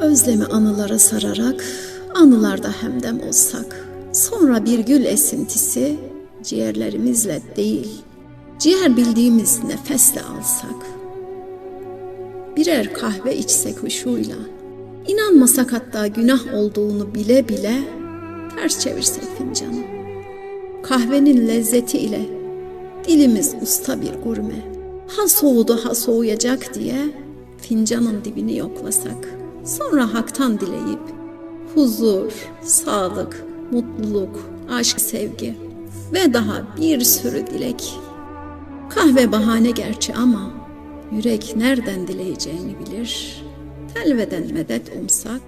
Özlemi anılara sararak anılarda hemdem olsak. Sonra bir gül esintisi ciğerlerimizle değil, ciğer bildiğimiz nefesle alsak. Birer kahve içsek huşuyla, inanmasak hatta günah olduğunu bile bile ters çevirsek fincanı. Kahvenin lezzeti ile dilimiz usta bir gurme. Ha soğudu ha soğuyacak diye fincanın dibini yoklasak. Sonra haktan dileyip huzur, sağlık, mutluluk, aşk, sevgi ve daha bir sürü dilek. Kahve bahane gerçi ama yürek nereden dileyeceğini bilir. Telveden medet umsak